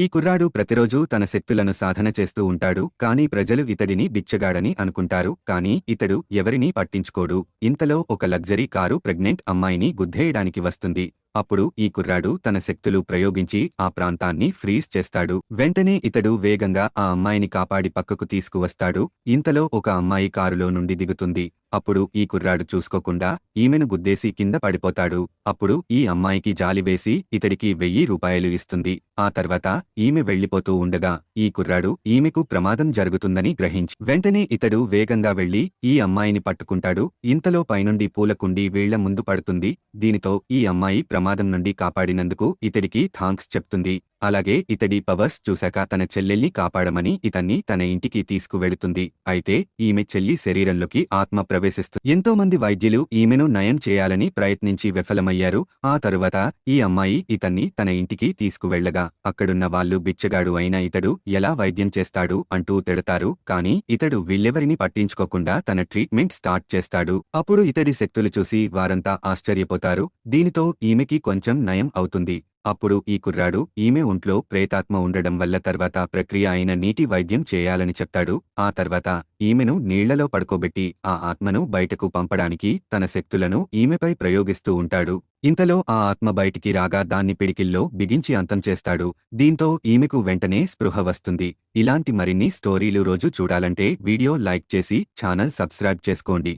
ఈ కుర్రాడు ప్రతిరోజూ తన శక్తులను సాధన చేస్తూ ఉంటాడు కానీ ప్రజలు ఇతడిని బిచ్చగాడని అనుకుంటారు కానీ ఇతడు ఎవరినీ పట్టించుకోడు. ఇంతలో ఒక లగ్జరీ కారు ప్రెగ్నెంట్ అమ్మాయిని గుద్దేయడానికి వస్తుంది. అప్పుడు ఈ కుర్రాడు తన శక్తులు ప్రయోగించి ఆ ప్రాంతాన్ని ఫ్రీజ్ చేస్తాడు. వెంటనే ఇతడు వేగంగా ఆ అమ్మాయిని కాపాడి పక్కకు తీసుకువస్తాడు. ఇంతలో ఒక అమ్మాయి కారులో నుండి దిగుతుంది. అప్పుడు ఈ కుర్రాడు చూసుకోకుండా ఈమెను గుద్దేసి కింద పడిపోతాడు. అప్పుడు ఈ అమ్మాయికి జాలివేసి ఇతడికి వెయ్యి రూపాయలు ఇస్తుంది. ఆ తర్వాత ఈమె వెళ్ళిపోతూ ఉండగా ఈ కుర్రాడు ఈమెకు ప్రమాదం జరుగుతుందని గ్రహించి వెంటనే ఇతడు వేగంగా వెళ్ళి ఈ అమ్మాయిని పట్టుకుంటాడు. ఇంతలో పైనుండి పూలకుండి వీళ్ళ ముందు పడుతుంది. దీనితో ఈ అమ్మాయి ప్రమాదం నుండి కాపాడినందుకు ఇతడికి థాంక్స్ చెప్తుంది. అలాగే ఇతడి పవర్స్ చూశాక తన చెల్లెల్ని కాపాడమని ఇతన్ని తన ఇంటికి తీసుకువెళుతుంది. అయితే ఈమె చెల్లి శరీరంలోకి ఆత్మ ప్రవేశిస్తుంది ఎంతో మంది వైద్యులు ఈమెను నయం చేయాలని ప్రయత్నించి విఫలమయ్యారు. ఆ తరువాత ఈ అమ్మాయి ఇతన్ని తన ఇంటికి తీసుకువెళ్ళగా అక్కడున్న వాళ్ళు బిచ్చగాడు అయిన ఇతడు ఎలా వైద్యం చేస్తాడు అంటూ తిడతారు. కాని ఇతడు వీళ్ళెవరిని పట్టించుకోకుండా తన ట్రీట్మెంట్ స్టార్ట్ చేస్తాడు. అప్పుడు ఇతడి శక్తులు చూసి వారంతా ఆశ్చర్యపోతారు. దీనితో ఈమెకి కొంచెం నయం అవుతుంది. అప్పుడు ఈ కుర్రాడు ఈమె ఒంట్లో ప్రేతాత్మ ఉండడం వల్ల తర్వాత ప్రక్రియ అయిన నీటి వైద్యం చేయాలని చెప్తాడు. ఆ తర్వాత ఈమెను నీళ్ళలో పడుకోబెట్టి ఆ ఆత్మను బయటకు పంపడానికి తన శక్తులను ఈమెపై ప్రయోగిస్తూ ఉంటాడు. ఇంతలో ఆ ఆత్మ బయటికి రాగా దాన్ని పిడికిల్లో బిగించి అంతం చేస్తాడు. దీంతో ఈమెకు వెంటనే స్పృహ వస్తుంది. ఇలాంటి మరిన్ని స్టోరీలు రోజు చూడాలంటే వీడియో లైక్ చేసి ఛానల్ సబ్స్క్రైబ్ చేసుకోండి.